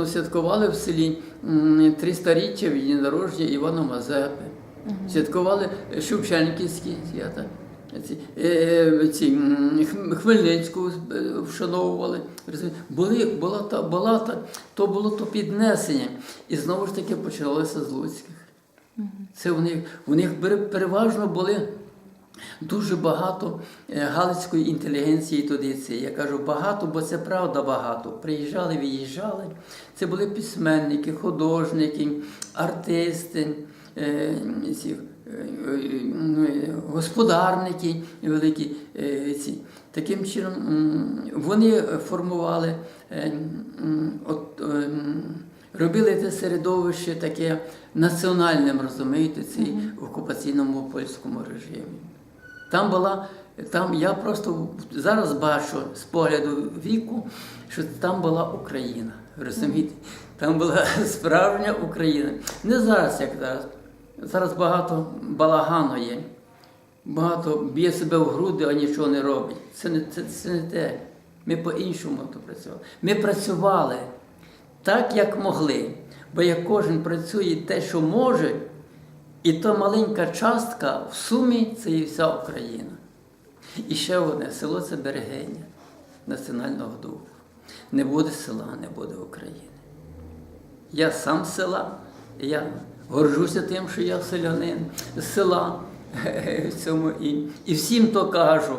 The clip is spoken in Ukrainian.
Святкували в селі м, 300-річчя від дня Івана Мазепи. Святкували Шевченківські свята. Ці, е, ці, Хмельницьку е, вшановували. Були, була та, була та, то було то піднесення. І знову ж таки почалося з Луцьких. Це у них, у них переважно були дуже багато е, галицької інтелігенції туди. Це. Я кажу багато, бо це правда багато. Приїжджали, виїжджали. Це були письменники, художники, артисти, е, ці, е, ну, господарники великі. Ці. Таким чином вони формували, от, робили це середовище таке національним, розумієте, цій окупаційному польському режимі. Там була, там я просто зараз бачу з погляду віку, що там була Україна. Розумієте? Там була справжня Україна. Не зараз, як зараз. Зараз багато балагану є. Багато б'є себе в груди, а нічого не робить. Це не, це, це не те. Ми по-іншому то працювали. Ми працювали так, як могли. Бо як кожен працює те, що може, і то маленька частка в сумі це і вся Україна. І ще одне село це берегиня національного духу. Не буде села, не буде України. Я сам села, я горжуся тим, що я селянин з села і всім то кажу.